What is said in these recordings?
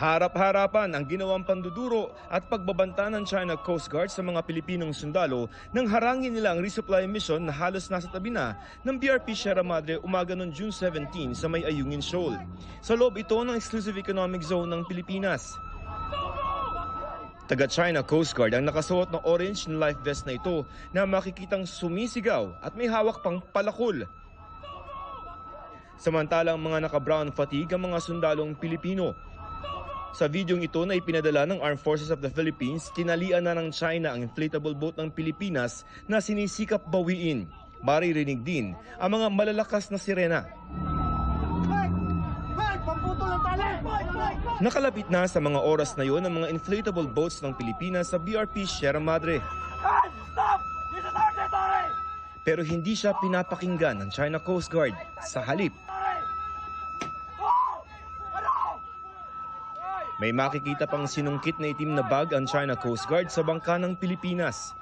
Harap-harapan ang ginawang panduduro at pagbabanta ng China Coast Guard sa mga Pilipinong sundalo nang harangin nila ang resupply mission na halos nasa tabi na ng BRP Sierra Madre umaga noong June 17 sa may Ayungin Shoal. Sa loob ito ng Exclusive Economic Zone ng Pilipinas. Taga-China Coast Guard ang nakasuot ng orange na life vest na ito na makikitang sumisigaw at may hawak pang palakol. Samantalang mga naka-brown fatigue ang mga sundalong Pilipino. Sa videong ito na ipinadala ng Armed Forces of the Philippines, tinalian na ng China ang inflatable boat ng Pilipinas na sinisikap bawiin. Maririnig din ang mga malalakas na sirena. Nakalapit na sa mga oras na yon ang mga inflatable boats ng Pilipinas sa BRP Sierra Madre. Pero hindi siya pinapakinggan ng China Coast Guard. Sa halip, may makikita pang sinungkit na itim na bag ang China Coast Guard sa bangka ng Pilipinas.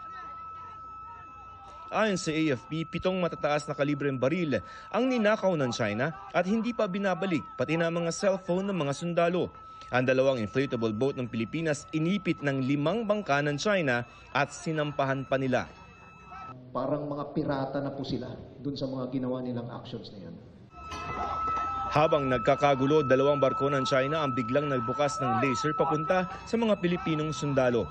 Ayon sa AFP, pitong matataas na kalibreng baril ang ninakaw ng China at hindi pa binabalik pati na mga cellphone ng mga sundalo. Ang dalawang inflatable boat ng Pilipinas inipit ng limang bangka ng China at sinampahan pa nila. Parang mga pirata na po sila dun sa mga ginawa nilang actions na yun. Habang nagkakagulo, dalawang barko ng China ang biglang nagbukas ng laser papunta sa mga Pilipinong sundalo.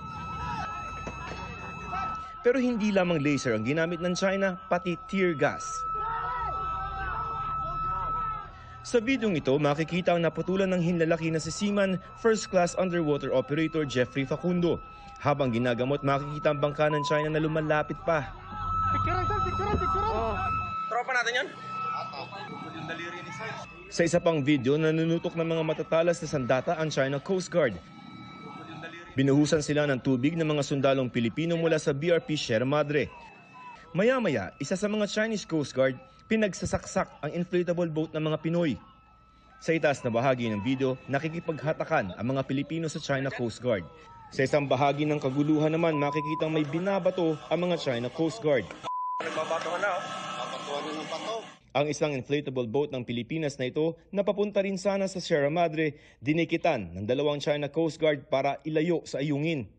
Pero hindi lamang laser ang ginamit ng China, pati tear gas. Sa videong ito, makikita ang naputulan ng hinlalaki na si Seaman First Class Underwater Operator Jeffrey Facundo. Habang ginagamot, makikita ang bangka ng China na lumalapit pa. Sa isa pang video, nanunutok ng mga matatalas na sandata ang China Coast Guard. Binuhusan sila ng tubig ng mga sundalong Pilipino mula sa BRP Sierra Madre. Maya-maya, isa sa mga Chinese Coast Guard pinagsasaksak ang inflatable boat ng mga Pinoy. Sa itaas na bahagi ng video, nakikipaghatakan ang mga Pilipino sa China Coast Guard. Sa isang bahagi ng kaguluhan naman, makikitang may binabato ang mga China Coast Guard. Ang isang inflatable boat ng Pilipinas na ito na papunta rin sana sa Sierra Madre, dinikitan ng dalawang China Coast Guard para ilayo sa ayungin.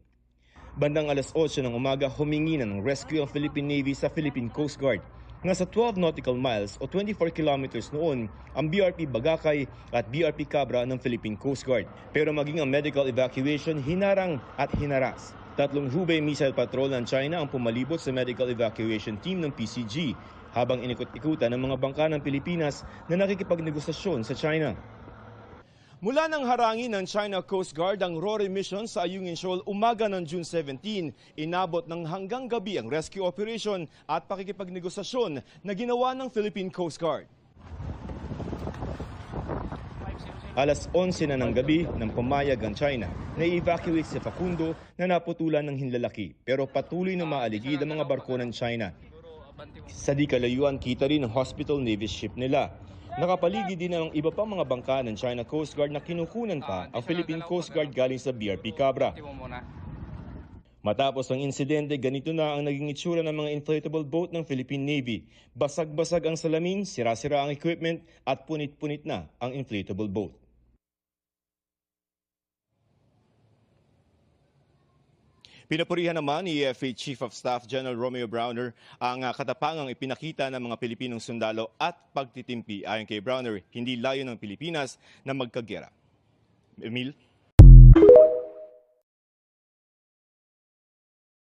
Bandang alas 8 ng umaga, humingi na ng rescue ang Philippine Navy sa Philippine Coast Guard. Nasa 12 nautical miles o 24 kilometers noon ang BRP Bagakay at BRP Cabra ng Philippine Coast Guard. Pero maging ang medical evacuation hinarang at hinaras. Tatlong Hubei missile patrol ng China ang pumalibot sa medical evacuation team ng PCG habang inikot-ikutan ng mga bangka ng Pilipinas na nakikipagnegosasyon sa China. Mula nang harangin ng China Coast Guard ang Rory mission sa Ayungin Shoal umaga ng June 17, inabot ng hanggang gabi ang rescue operation at pakikipagnegosasyon na ginawa ng Philippine Coast Guard. Alas 11 na ng gabi nang pumayag ang China na i-evacuate si Facundo na naputulan ng hinlalaki pero patuloy na maaligid ang mga barko ng China. Sa di kalayuan, kita rin ang hospital navy ship nila. Nakapaligid din ang iba pang mga bangka ng China Coast Guard na kinukunan pa ang Philippine Coast Guard galing sa BRP Cabra. Matapos ang insidente, ganito na ang naging itsura ng mga inflatable boat ng Philippine Navy. Basag-basag ang salamin, sira-sira ang equipment at punit-punit na ang inflatable boat. Pinapurihan naman ni EFA Chief of Staff General Romeo Browner ang ah, katapangang ipinakita ng mga Pilipinong sundalo at pagtitimpi. Ayon kay Browner, hindi layo ng Pilipinas na magkagera. Emil?